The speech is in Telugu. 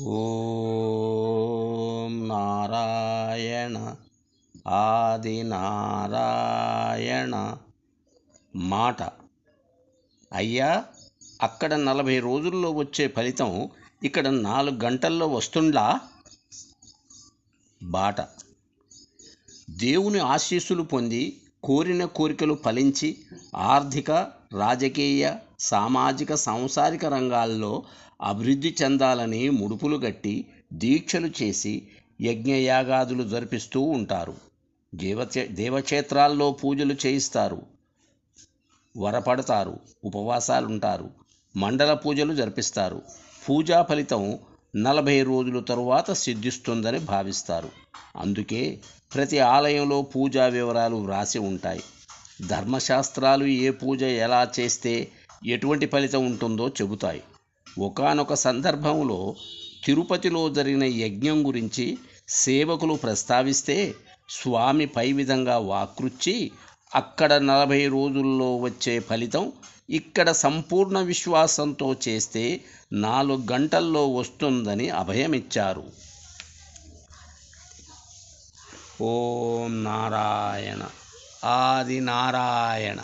ఓం నారాయణ ఆది నారాయణ మాట. అయ్యా అక్కడ నలభై రోజుల్లో వచ్చే ఫలితం ఇక్కడ నాలుగు గంటల్లో వస్తుండా బాట. దేవుని ఆశీస్సులు పొంది కోరిన కోరికలు ఫలించి ఆర్థిక రాజకీయ సామాజిక సాంసారిక రంగాల్లో అభివృద్ధి చెందాలని ముడుపులు గట్టి దీక్షలు చేసి యజ్ఞయాగాదులు జరిపిస్తూ ఉంటారు. దేవచే దేవక్షేత్రాల్లో పూజలు చేయిస్తారు. వరపడతారు. ఉపవాసాలుంటారు. మండల పూజలు జరిపిస్తారు. పూజా ఫలితం నలభై రోజుల తరువాత సిద్ధిస్తుందని భావిస్తారు. అందుకే ప్రతి ఆలయంలో పూజా వివరాలు వ్రాసి ఉంటాయి. ధర్మశాస్త్రాలు ఏ పూజ ఎలా చేస్తే ఎటువంటి ఫలితం ఉంటుందో చెబుతాయి. ఒకానొక సందర్భంలో తిరుపతిలో జరిగిన యజ్ఞం గురించి సేవకులు ప్రస్తావిస్తే స్వామి పై విధంగా వాకృచ్చి అక్కడ నలభై రోజుల్లో వచ్చే ఫలితం ఇక్కడ సంపూర్ణ విశ్వాసంతో చేస్తే నాలుగు గంటల్లో వస్తుందని అభయమిచ్చారు. ఓం నారాయణ. ఆది నారాయణ